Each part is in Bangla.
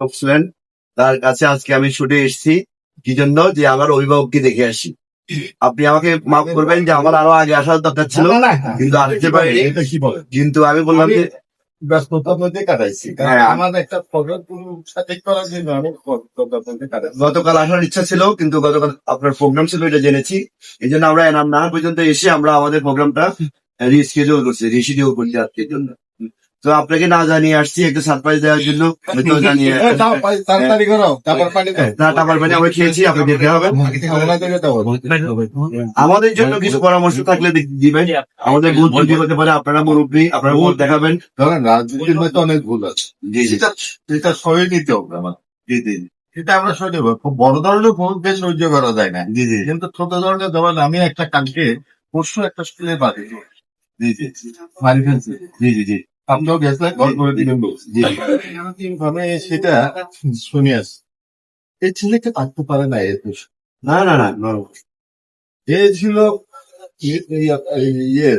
স্টুডেন্ট তার কাছে আজকে আমি ছুটে এসেছি। কি জন্য? যে আমার অভিভাবককে দেখে আসি। আপনি আমাকে মাফ করবেন যে আমার আরও আগে আসার দরকার ছিল কিন্তু আসতে পারিনি। কিন্তু আমি বললাম যে ব্যস্ততার মধ্যে কাটাইছি। হ্যাঁ। আমার একটা গতকাল আসার ইচ্ছা ছিল কিন্তু গতকাল আপনার প্রোগ্রাম ছিল এটা জেনেছি। এই জন্য আমরা এনাম না পর্যন্ত এসে আমরা আমাদের প্রোগ্রামটা রিস্কেডিউল করছি রিশিডিউল করছি আজকের জন্য। তো আপনাকে না জানিয়ে আসছি একটা সারপ্রাইজ দেওয়ার জন্য। হয়তো জানিয়ে তারপর পানি আমরা খেয়েছি হবে। আমাদের জন্য কিছু পরামর্শ থাকলে দিবেন। আমাদের ভুল ত্রুটি হতে পারে আপনারা মুরব্বী আপনারা ভুল দেখাবেন। ধরেন রাজনীতির মধ্যে অনেক ভুল আছে। সেটা সেটা সয়ে নিতে হবে আমার। জি জি। এটা আমরা সয়ে নেব। খুব বড় ধরনের ভুল বেশ সহ্য করা যায় না। জি জি। কিন্তু ছোট ধরনের ধরেন আমি একটা কালকে পরশু একটা স্কুলে বাড়ি। জি জি। জি জি জি। আপনিও গেছিলেন গল্প করে দিলেন। সেটা শুনে আস। এই ছেলেকে থাকতে পারে না এ না না না এ ছিল ইয়ে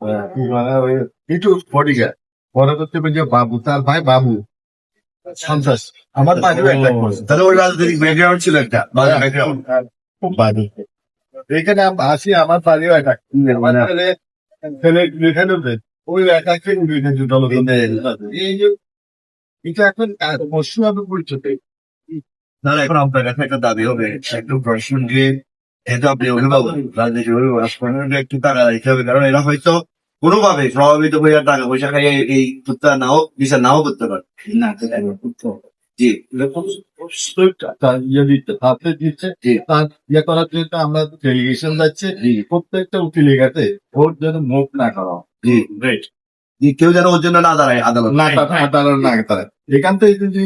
ওই একটু বডিগার্ড। পরে করতে যে বাবু তার ভাই বাবু। সন্ত্রাস। আমার বাড়িও তাহলে ওর রাজনৈতিক ব্যাকগ্রাউন্ড ছিল একটা ব্যাকগ্রাউন্ড খুব বাড়ি এখানে আম- আসি আমার বাড়িও একটা মানে ছেলে লিখে নেবে ওই এই এটা এখন আমি পরিচিত তাহলে এখন আপনার কাছে একটা দাবি হবে। একটু প্রশ্ন দিয়ে যেহেতু আপনি অভিভাবক রাজনীতি অভিভাবক একটু টাকা দিতে হবে। কারণ এরা হয়তো কোনোভাবে প্রভাবিত হয়ে টাকা পয়সা খাইয়ে এই টুকটা নাও বিচার নাও করতে পারে। না জি। ইয়ে হাতে দিচ্ছে। তার ইয়ে করার জন্য আমরা টেলিভিশন যাচ্ছে। প্রত্যেকটা উকিলের কাছে ভোট যেন মুখ না করা। জি। কেউ যেন ওর জন্য না দাঁড়ায় আদালত। না আদালত না দাঁড়ায়। এখান থেকে যদি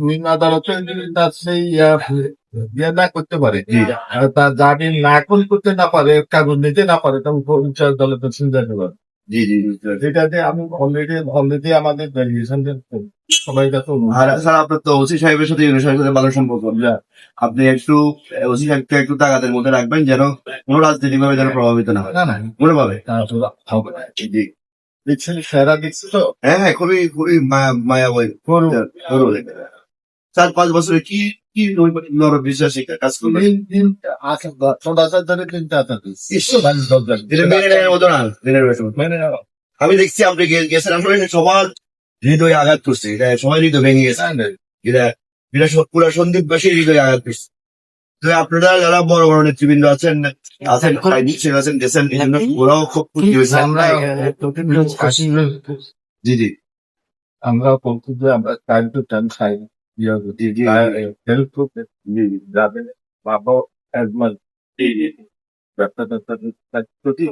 নিম্ন আদালতে তার সেই ইয়ে না করতে পারে তার জামিন না করতে না পারে কাগজ নিতে না পারে তখন বিচার আদালতে চিন্তা পারে জি জি এটাতে আমি অলরেডি অলরেডি আমাদের ডেলিগেশন সবাই কাছে আর স্যার আপনার তো ওসি সাহেবের সাথে ইউনি সাথে ভালো সম্পর্ক। আপনি একটু ওসি সাহেবকে একটু তাগাদের মধ্যে রাখবেন যেন কোনো রাজনীতি ভাবে যেন প্রভাবিত না হয়। না না। কোনোভাবে? তা হবে জি দেখছেন সেরা দেখছি তো। হ্যাঁ হ্যাঁ খুবই খুবই মায়া মায়া বই। চার পাঁচ বছরে কি কি নর বিশ্বাসী কাজ করবে আমি দেখছি আপনি গেছেন সবার হৃদয় আঘাত করছে এটা সবাই হৃদয় ভেঙে গেছে এটা পুরা সন্দীপবাসী হৃদয় আঘাত করছে তো আপনারা যারা বড় বড় নেতৃবৃন্দ আছেন আছেন শেখ আছেন জন্য ওরাও খুব খুশি হয়েছে জি জি আমরা বলছি যে আমরা টাইম টু টাইম খাই। হেল্প করতে যাবে বাবা মাচ ব্যবসা ট্যাবসা প্রতি